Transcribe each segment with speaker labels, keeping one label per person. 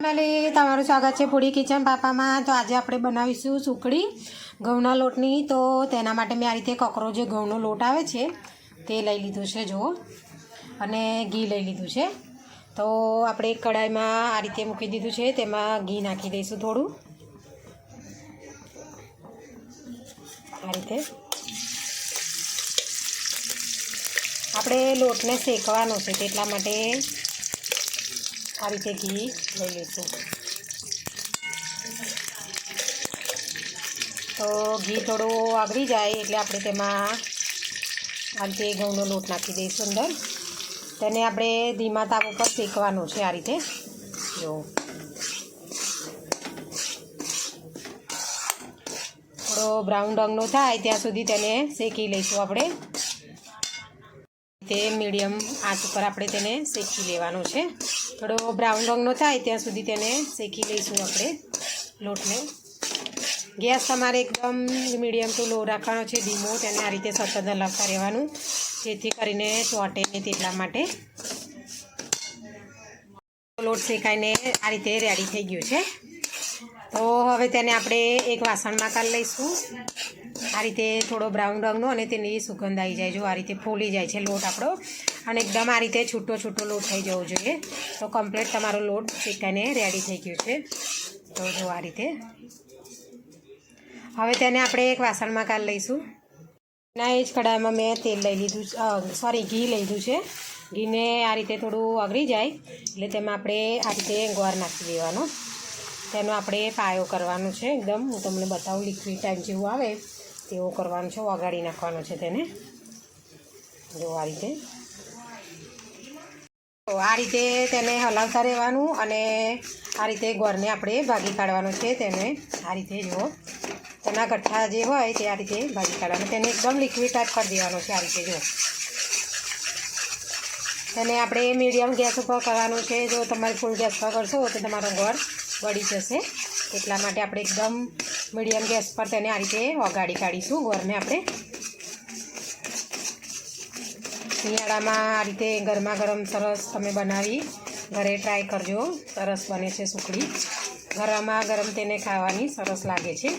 Speaker 1: Family તમારું સ્વાગત છે પૂરી કિચન પાપામાં. તો આજે આપણે બનાવીશું સુખડી ઘઉંના લોટની. તો તેના માટે મેં આ રીતે કકરો જે ઘઉંનો લોટ આવે છે, તે લઈ લીધું છે, જુઓ. અને ઘી લઈ લીધું છે. તો આપણે એક કડાઈમાં આ રીતે મૂકી દીધું છે, તેમાં ઘી નાખી દઈશું થોડું. આ રીતે. આપણે લોટને શેકવાનો છે, તેટલા માટે આ રીતે ઘી લઈ લઈશું તો ઘી થોડું આગળી જાય એટલે આપણે તેમાં આ રીતે ઘઉંનો લોટ નાખી દઈશું અંદર. તેને આપણે ધીમા તાપ ઉપર શેકવાનો છે આ રીતે. જો. થોડો બ્રાઉન રંગનો થાય ત્યાં સુધી તેને શેકી લઈશું આપણે. તે મીડિયમ આંચ ઉપર આપણે તેને શેકી લેવાનો છે. થોડો બ્રાઉન રંગનો થાય ત્યાં સુધી તેને શેકી લઈશું આપણે લોટને. ગેસ તમારે એકદમ મીડિયમ ટુ લો રાખવાનો છે, ધીમો, તેને આ રીતે સતત હલાવતા રહેવાનું, જેથી કરીને ચોટે નહીં તેટલા માટે. લોટ શેકાઈને આ રીતે રેડી થઈ ગયું છે. તો હવે તેને આપણે એક વાસણમાં કાઢી લઈશું. આ રીતે થોડો બ્રાઉન રંગનો અને તેની સુગંધ આવી જાય. જો આ રીતે ફૂલી જાય છે લોટ આપણો. અને એકદમ આ રીતે છૂટો છૂટો લોટ થઈ જવો જોઈએ. તો કમ્પ્લીટ તમારો લોટ શેકાઈને રેડી થઈ ગયો છે. તો જો આ રીતે. હવે તેને આપણે એક વાસણમાં કાઢી લઈશું. ના, એ જ કડાઈમાં મેં તેલ લઈ લીધું સોરી ઘી લીધું છે. ઘીને આ રીતે થોડું અગળી જાય. એટલે તેમાં આપણે આ રીતે ગોળ નાખી દેવાનો. તેનો આપણે પાયો કરવાનો છે એકદમ. હું તમને બતાવું લિક્વિડ ટાઈપ જેવું આવે, તેવો કરવાનું છે વગાડી નાખવાનો છે તેને. જો આ રીતે. તો આ રીતે તેને હલાવતા રહેવાનું અને આ રીતે ગોળને આપણે ભાગી કાઢવાનું છે તેને. આ રીતે જુઓ તેના ગઠ્ઠા જે હોય તે આ રીતે ભાગી કાઢવાનું. તેને એકદમ લિક્વિડ ટાઈપ કરી દેવાનો છે આ રીતે જુઓ તેને આપણે મીડિયમ ગેસ ઉપર કરવાનું છે. જો તમારે ફૂલ ગેસ પર કરશો તો તમારો ગોળ વળી જશે. એટલા માટે આપણે એકદમ મીડિયમ ગેસ પર તેને આ રીતે વગાડી કાઢીશું. ગોળને આપણે શિયાળામાં આ રીતે ગરમા ગરમ સરસ તમે બનાવી ઘરે ટ્રાય કરજો. સરસ બને છે સુખડી. ગરમા ગરમ તેને ખાવાની સરસ લાગે છે.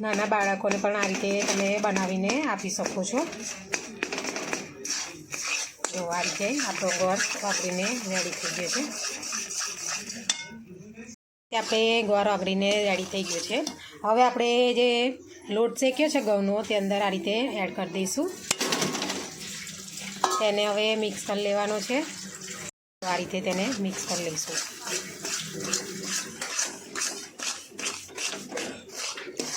Speaker 1: નાના બાળકોને પણ આ રીતે તમે બનાવીને આપી શકો છો. જો આ રીતે આપણો ગોળ વાપરીને રેડી થઈ ગયો છે. આપણે ગોળ વાપરીને રેડી થઈ ગયો છે. હવે આપણે જે લોટ શેક્યો છે ઘઉંનો, તે અંદર આ રીતે એડ કરી દઈશું. તેને હવે મિક્સ કરી લેવાનો છે. આ રીતે તેને મિક્સ કરી લઈશું.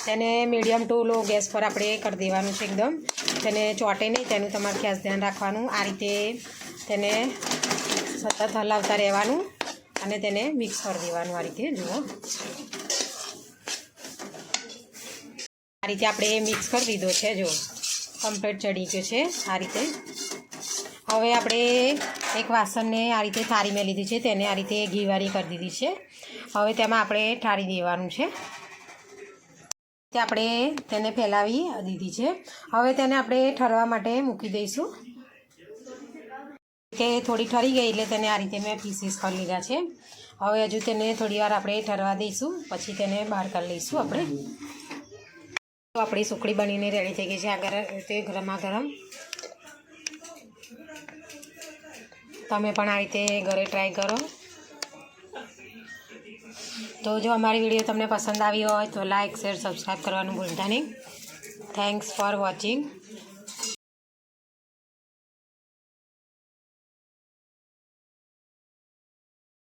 Speaker 1: તેને મીડિયમ ટુ લો ગેસ પર આપણે કરી દેવાનું છે એકદમ. તેને ચોટે નહીં, તેનું તમારે ખાસ ધ્યાન રાખવાનું. આ રીતે તેને સતત હલાવતા રહેવાનું અને તેને મિક્સ કરી દેવાનું આ રીતે, જુઓ. આ રીતે આપણે મિક્સ કરી દીધો છે જો કમ્પ્લેટ ચડી ગયો છે આ રીતે. હવે આપણે એક વાસણને આ રીતે થારી મેં લીધી છે, તેને આ રીતે ઘીવારી કરી દીધી છે. હવે તેમાં આપણે ઠારી દેવાનું છે. આપણે તેને ફેલાવી દીધી છે. હવે તેને આપણે ઠરવા માટે મૂકી દઈશું. તે થોડી ઠરી ગઈ એટલે તેને આ રીતે મેં પીસીસ કરી લીધા છે. હવે હજુ તેને થોડી વાર આપણે ઠરવા દઈશું, પછી તેને બહાર કરી લઈશું આપણે. આપણી સુખડી બનીને રેડી થઈ ગઈ છે આગળ તે ગરમા ગરમ તમે પણ આ રીતે ઘરે ટ્રાય કરો. તો જો અમારી વીડિયો તમને પસંદ આવી હોય તો લાઇક શેર સબસ્ક્રાઈબ કરવાનું ભૂલતા નહીં. Thanks for watching